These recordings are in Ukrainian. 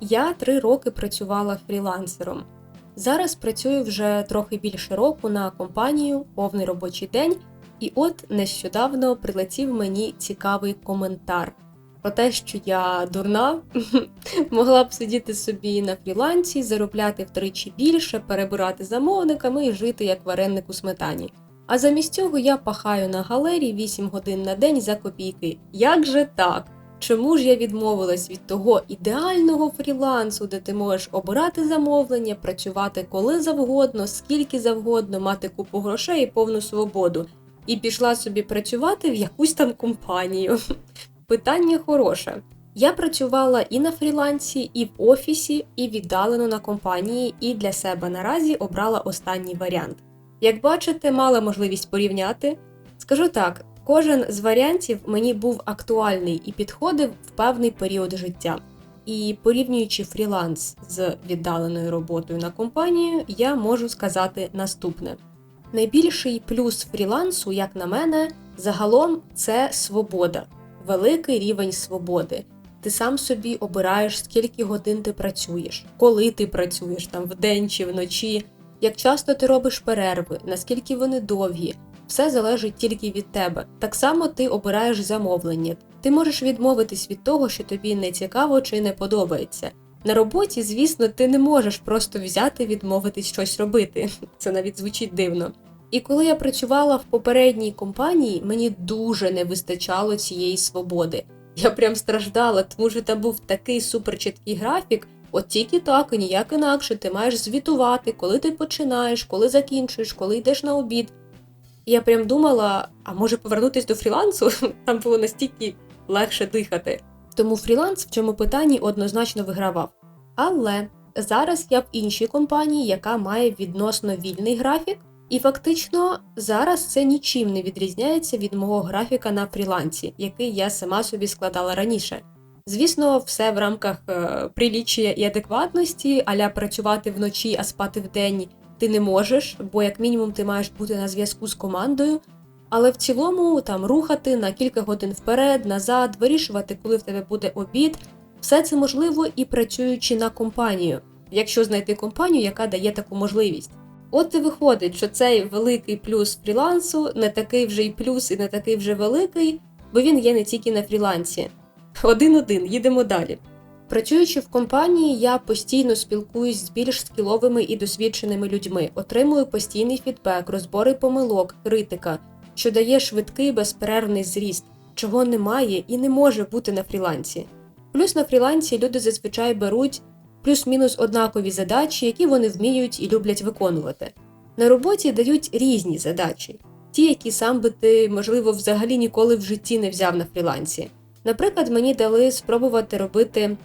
Я три роки працювала фрілансером. Зараз працюю вже трохи більше року на компанію, повний робочий день, і от нещодавно прилетів мені цікавий коментар про те, що я дурна, могла б сидіти собі на фрілансі, заробляти втричі більше, перебирати замовниками і жити як вареник у сметані. А замість цього я пахаю на галері 8 годин на день за копійки. Як же так? Чому ж я відмовилась від того ідеального фрілансу, де ти можеш обирати замовлення, працювати коли завгодно, скільки завгодно, мати купу грошей і повну свободу, і пішла собі працювати в якусь там компанію? Питання хороше. Я працювала і на фрілансі, і в офісі, і віддалено на компанії, і для себе наразі обрала останній варіант. Як бачите, мала можливість порівняти. Скажу так, кожен з варіантів мені був актуальний і підходив в певний період життя. І порівнюючи фріланс з віддаленою роботою на компанію, я можу сказати наступне: найбільший плюс фрілансу, як на мене, загалом це свобода, великий рівень свободи. Ти сам собі обираєш, скільки годин ти працюєш, коли ти працюєш там вдень чи вночі, як часто ти робиш перерви, наскільки вони довгі. Все залежить тільки від тебе. Так само ти обираєш замовлення. Ти можеш відмовитись від того, що тобі не цікаво чи не подобається. На роботі, звісно, ти не можеш просто взяти відмовитись щось робити. Це навіть звучить дивно. І коли я працювала в попередній компанії, мені дуже не вистачало цієї свободи. Я прям страждала, тому що там був такий суперчіткий графік. От тільки так і ніяк інакше ти маєш звітувати, коли ти починаєш, коли закінчуєш, коли йдеш на обід. Я прям думала, а може повернутися до фрілансу? Там було настільки легше дихати. Тому фріланс в цьому питанні однозначно вигравав. Але зараз я в іншій компанії, яка має відносно вільний графік, і фактично зараз це нічим не відрізняється від мого графіка на фрілансі, який я сама собі складала раніше. Звісно, все в рамках е, приліччя і адекватності, аля працювати вночі, а спати вдень ти не можеш, бо як мінімум ти маєш бути на зв'язку з командою. Але в цілому там рухати на кілька годин вперед, назад, вирішувати, коли в тебе буде обід, все це можливо і працюючи на компанію, якщо знайти компанію, яка дає таку можливість. От і виходить, що цей великий плюс фрілансу не такий вже й плюс і не такий вже великий, бо він є не тільки на фрілансі. Один-один, їдемо далі. Працюючи в компанії, я постійно спілкуюсь з більш скіловими і досвідченими людьми, отримую постійний фідбек, розбори помилок, критика, що дає швидкий безперервний зріст, чого немає і не може бути на фрілансі. Плюс на фрілансі люди зазвичай беруть плюс-мінус однакові задачі, які вони вміють і люблять виконувати. На роботі дають різні задачі, ті, які сам би ти, можливо, взагалі ніколи в житті не взяв на фрілансі. Наприклад, мені дали спробувати робити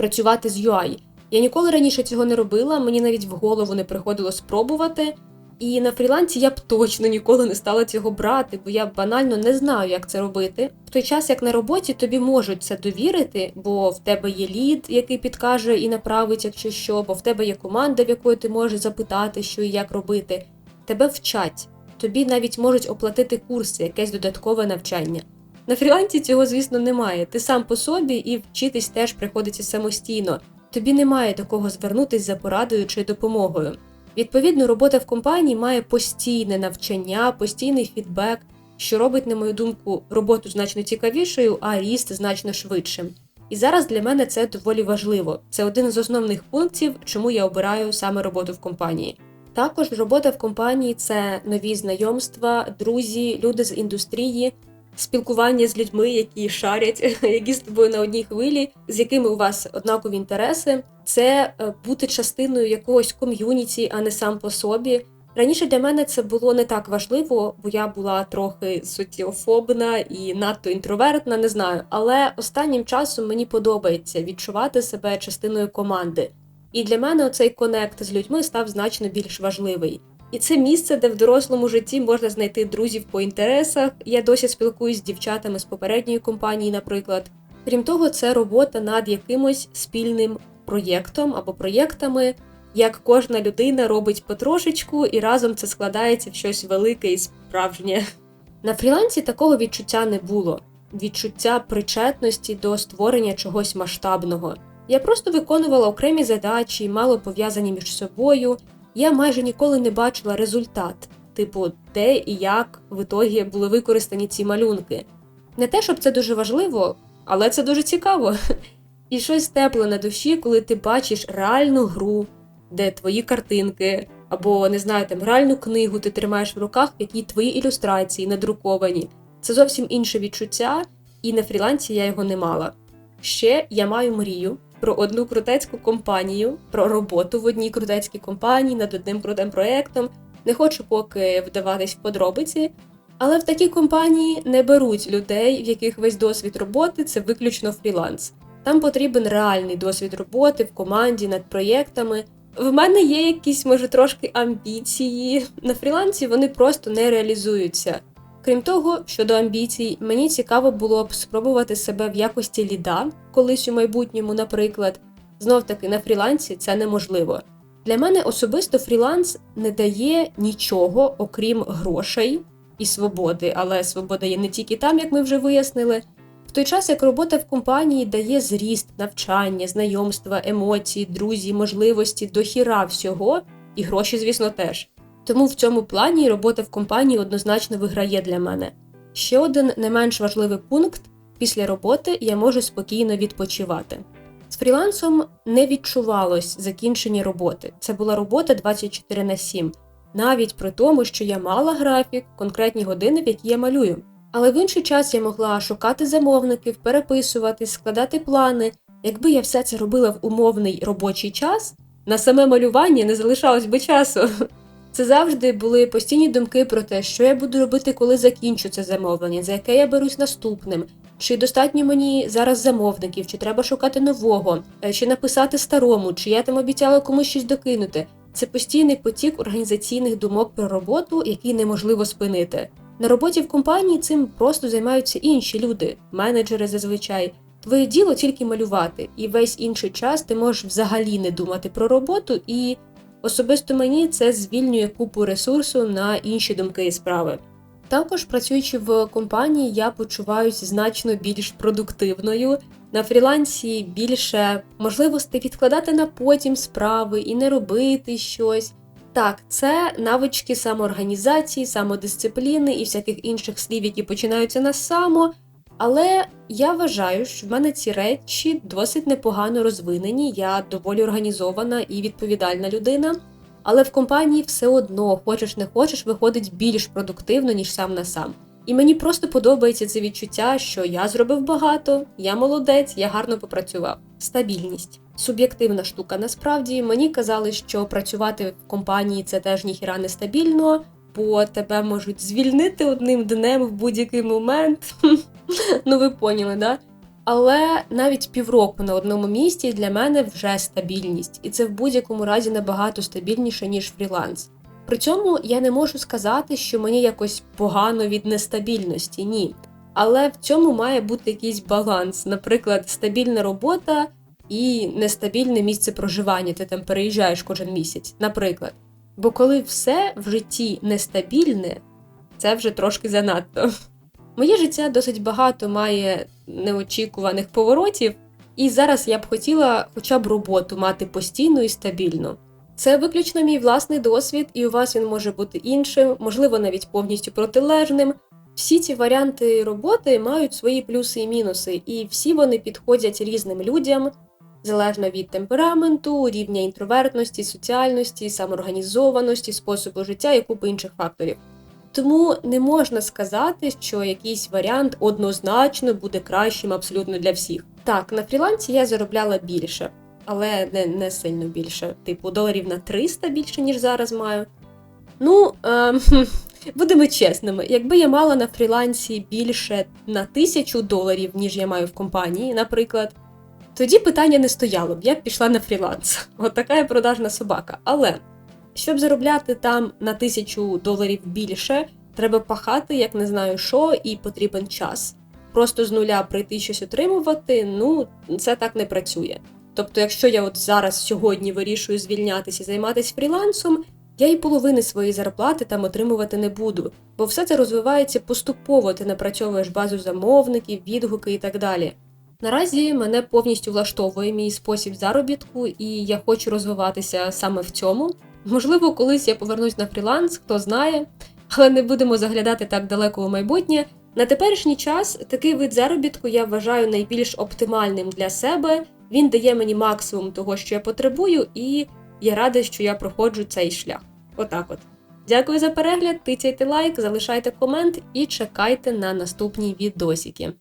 працювати з UI. Я ніколи раніше цього не робила, мені навіть в голову не приходило спробувати. І на фрілансі я б точно ніколи не стала цього брати, бо я банально не знаю, як це робити. В той час, як на роботі, тобі можуть це довірити, бо в тебе є лід, який підкаже і направить, якщо що, бо в тебе є команда, в якої ти можеш запитати, що і як робити. Тебе вчать, тобі навіть можуть оплатити курси, якесь додаткове навчання. На фрілансі цього, звісно, немає. Ти сам по собі і вчитись теж приходиться самостійно. Тобі немає до кого звернутися за порадою чи допомогою. Відповідно, робота в компанії має постійне навчання, постійний фідбек, що робить, на мою думку, роботу значно цікавішою, а ріст значно швидшим. І зараз для мене це доволі важливо. Це один з основних пунктів, чому я обираю саме роботу в компанії. Також робота в компанії це нові знайомства, друзі, люди з індустрії, спілкування з людьми, які шарять, які з тобою на одній хвилі, з якими у вас однакові інтереси, це е, бути частиною якогось ком'юніті, а не сам по собі. Раніше для мене це було не так важливо, бо я була трохи соціофобна і надто інтровертна, не знаю. Але останнім часом мені подобається відчувати себе частиною команди. І для мене оцей конект з людьми став значно більш важливий. І це місце, де в дорослому житті можна знайти друзів по інтересах. Я досі спілкуюсь з дівчатами з попередньої компанії, наприклад. Крім того, це робота над якимось спільним проєктом або проєктами, як кожна людина робить потрошечку, і разом це складається в щось велике і справжнє. На фрілансі такого відчуття не було відчуття причетності до створення чогось масштабного. Я просто виконувала окремі задачі, мало пов'язані між собою. Я майже ніколи не бачила результат, типу, де і як в ітогі були використані ці малюнки. Не те, щоб це дуже важливо, але це дуже цікаво. І щось тепле на душі, коли ти бачиш реальну гру, де твої картинки, або не знаю, там реальну книгу ти тримаєш в руках, в якій твої ілюстрації надруковані. Це зовсім інше відчуття, і на фрілансі я його не мала. Ще я маю мрію про одну крутецьку компанію, про роботу в одній крутецькій компанії над одним крутим проєктом. Не хочу поки вдаватись в подробиці, але в такій компанії не беруть людей, в яких весь досвід роботи це виключно фріланс. Там потрібен реальний досвід роботи в команді над проєктами. В мене є якісь, може, трошки амбіції. На фрілансі вони просто не реалізуються. Крім того, щодо амбіцій, мені цікаво було б спробувати себе в якості ліда колись у майбутньому, наприклад. Знов таки на фрілансі це неможливо. Для мене особисто фріланс не дає нічого, окрім грошей і свободи, але свобода є не тільки там, як ми вже вияснили. В той час як робота в компанії дає зріст, навчання, знайомства, емоції, друзі, можливості, дохіра всього, і гроші, звісно, теж. Тому в цьому плані робота в компанії однозначно виграє для мене. Ще один не менш важливий пункт після роботи я можу спокійно відпочивати. З фрілансом не відчувалось закінчення роботи. Це була робота 24 на 7, навіть при тому, що я мала графік, конкретні години, в які я малюю. Але в інший час я могла шукати замовників, переписувати, складати плани. Якби я все це робила в умовний робочий час, на саме малювання не залишалось би часу. Це завжди були постійні думки про те, що я буду робити, коли закінчу це замовлення, за яке я берусь наступним, чи достатньо мені зараз замовників, чи треба шукати нового, е, чи написати старому, чи я там обіцяла комусь щось докинути. Це постійний потік організаційних думок про роботу, який неможливо спинити. На роботі в компанії цим просто займаються інші люди, менеджери зазвичай. Твоє діло тільки малювати, і весь інший час ти можеш взагалі не думати про роботу, і особисто мені це звільнює купу ресурсу на інші думки і справи. Також, працюючи в компанії, я почуваюся значно більш продуктивною. На фрілансі більше можливостей відкладати на потім справи і не робити щось. Так, це навички самоорганізації, самодисципліни і всяких інших слів, які починаються на само. Але я вважаю, що в мене ці речі досить непогано розвинені. Я доволі організована і відповідальна людина. Але в компанії все одно, хочеш не хочеш, виходить більш продуктивно, ніж сам на сам. І мені просто подобається це відчуття, що я зробив багато, я молодець, я гарно попрацював. Стабільність. Суб'єктивна штука. Насправді мені казали, що працювати в компанії це теж ніхіра не стабільно, бо тебе можуть звільнити одним днем в будь-який момент. ну ви поняли, да? Але навіть півроку на одному місці для мене вже стабільність, і це в будь-якому разі набагато стабільніше, ніж фріланс. При цьому я не можу сказати, що мені якось погано від нестабільності, ні. Але в цьому має бути якийсь баланс, наприклад, стабільна робота і нестабільне місце проживання. Ти там переїжджаєш кожен місяць, наприклад. Бо коли все в житті нестабільне, це вже трошки занадто. Моє життя досить багато має неочікуваних поворотів, і зараз я б хотіла хоча б роботу мати постійну і стабільну. Це виключно мій власний досвід, і у вас він може бути іншим, можливо, навіть повністю протилежним. Всі ці варіанти роботи мають свої плюси і мінуси, і всі вони підходять різним людям, залежно від темпераменту, рівня інтровертності, соціальності, самоорганізованості, способу життя і купи інших факторів. Тому не можна сказати, що якийсь варіант однозначно буде кращим абсолютно для всіх. Так, на фрілансі я заробляла більше, але не не сильно більше, типу доларів на 300 більше, ніж зараз маю. Ну, е, будемо чесними, якби я мала на фрілансі більше на тисячу доларів, ніж я маю в компанії, наприклад, тоді питання не стояло б, я б пішла на фріланс. От така я продажна собака. Але щоб заробляти там на тисячу доларів більше, треба пахати, як не знаю що, і потрібен час. Просто з нуля прийти щось отримувати, ну це так не працює. Тобто, якщо я от зараз сьогодні вирішую звільнятися і займатися фрілансом, я і половини своєї зарплати там отримувати не буду, бо все це розвивається поступово, ти напрацьовуєш базу замовників, відгуки і так далі. Наразі мене повністю влаштовує мій спосіб заробітку, і я хочу розвиватися саме в цьому. Можливо, колись я повернусь на фріланс, хто знає, але не будемо заглядати так далеко у майбутнє. На теперішній час такий вид заробітку я вважаю найбільш оптимальним для себе. Він дає мені максимум того, що я потребую, і я рада, що я проходжу цей шлях. Отак от. Дякую за перегляд, тицяйте лайк, залишайте комент і чекайте на наступні відосики.